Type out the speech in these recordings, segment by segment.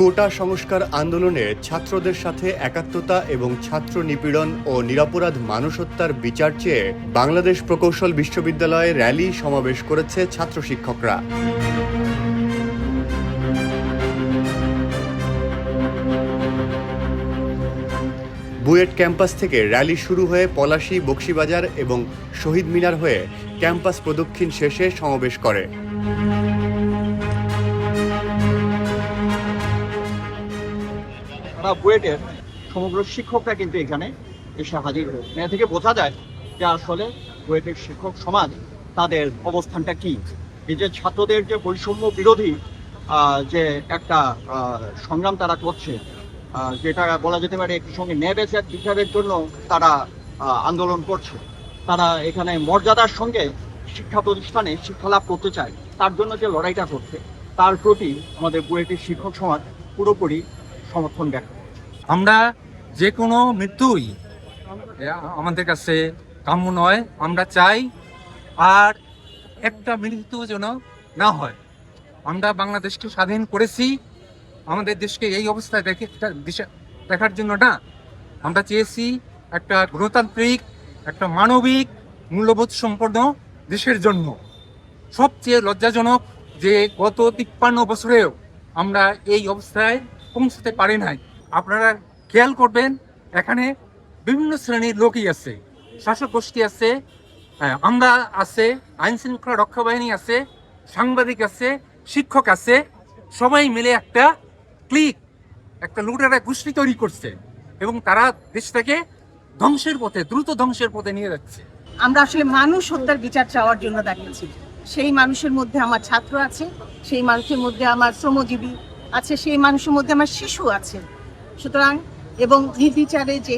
কোটা সংস্কার আন্দোলনে ছাত্রদের সাথে একাত্মতা এবং ছাত্র নিপীড়ন ও নিরাপরাধ মানুষ হত্যার বিচার চেয়ে বাংলাদেশ প্রকৌশল বিশ্ববিদ্যালয়ে র্যালি সমাবেশ করেছে ছাত্র শিক্ষকরা। বুয়েট ক্যাম্পাস থেকে র্যালি শুরু হয়ে পলাশী, বক্সিবাজার এবং শহীদ মিনার হয়ে ক্যাম্পাস প্রদক্ষিণ শেষে সমাবেশ করে। বা বুয়েটের সমগ্র শিক্ষকরা কিন্তু এখানে এসে হাজির হয়েছে। এ থেকে বোঝা যায় যে আসলে বুয়েটের শিক্ষক সমাজ তাদের অবস্থানটা কি। এই যে ছাত্রদের যে বৈষম্য বিরোধী যে একটা সংগ্রাম তারা করছে যেটা বলা যেতে পারে একই সঙ্গে ন্যায় বিচার বিচারের জন্য তারা আন্দোলন করছে। তারা এখানে মর্যাদার সঙ্গে শিক্ষা প্রতিষ্ঠানে শিক্ষা লাভ করতে চায়। তার জন্য যে লড়াইটা করছে, তার প্রতি আমাদের বুয়েটের শিক্ষক সমাজ পুরোপুরি সমর্থন করে। আমরা যে কোনো মৃত্যুই আমাদের কাছে কাম্য নয়, আমরা চাই আর একটা মৃত্যু যেন না হয়। আমরা বাংলাদেশকে স্বাধীন করেছি, আমাদের দেশকে এই অবস্থায় দেখে দেখার জন্য না, আমরা চেয়েছি একটা গণতান্ত্রিক, একটা মানবিক, মূল্যবোধ সম্পন্ন দেশের জন্য। সবচেয়ে লজ্জাজনক যে গত তিপ্পান্ন বছরেও আমরা এই অবস্থায় পৌঁছতে পারি নাই। আপনারা খেয়াল করবেন এখানে বিভিন্ন শ্রেণির লোকই আছে। শাসক গোষ্ঠী আছে হ্যাঁ, আমরা আছে আইন শৃঙ্খলা রক্ষা বাহিনী আছে সাংবাদিক আছে শিক্ষক আছে সবাই মিলে একটা ক্লিক একটা লুটেরা গোষ্ঠী তৈরি করছে এবং তারা দেশটাকে ধ্বংসের পথে দ্রুত ধ্বংসের পথে নিয়ে যাচ্ছে। আমরা আসলে মানুষ হত্যার বিচার চাওয়ার জন্য দাঁড়িয়েছি সেই মানুষের মধ্যে আমার ছাত্র আছে সেই মানুষের মধ্যে আমার শ্রমজীবী আছে সেই মানুষের মধ্যে আমার শিশু আছে। সুতরাং, এবং নির্বিচারে যে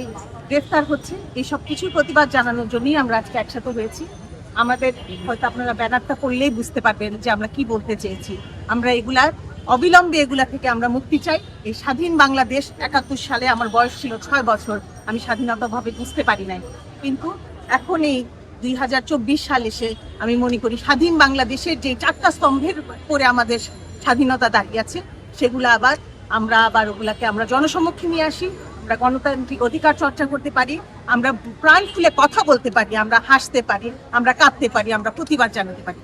গ্রেফতার হচ্ছে, এই সব কিছুর প্রতিবাদ জানানোর জন্যই আমরা আজকে একসাথে হয়েছি। আমাদের হয়তো আপনারা ব্যানারটা পড়লেই বুঝতে পারবেন যে আমরা কি বলতে চেয়েছি। আমরা এগুলার অবিলম্বে এগুলা থেকে আমরা মুক্তি চাই। এই স্বাধীন বাংলাদেশ একাত্তর সালে আমার বয়স ছিল ছয় বছর, আমি স্বাধীনতাভাবে বুঝতে পারি নাই। কিন্তু এখন এই দুই হাজার চব্বিশ সাল এসে আমি মনে করি স্বাধীন বাংলাদেশের যে চারটা স্তম্ভের পরে আমাদের স্বাধীনতা দাঁড়িয়ে আছে, সেগুলো আবার আমরা আবার ওগুলাকে আমরা জনসমক্ষে নিয়ে আসি, আমরা গণতান্ত্রিক অধিকার চর্চা করতে পারি, আমরা প্রাণ খুলে কথা বলতে পারি, আমরা হাসতে পারি, আমরা কাঁদতে পারি, আমরা প্রতিবাদ জানাতে পারি।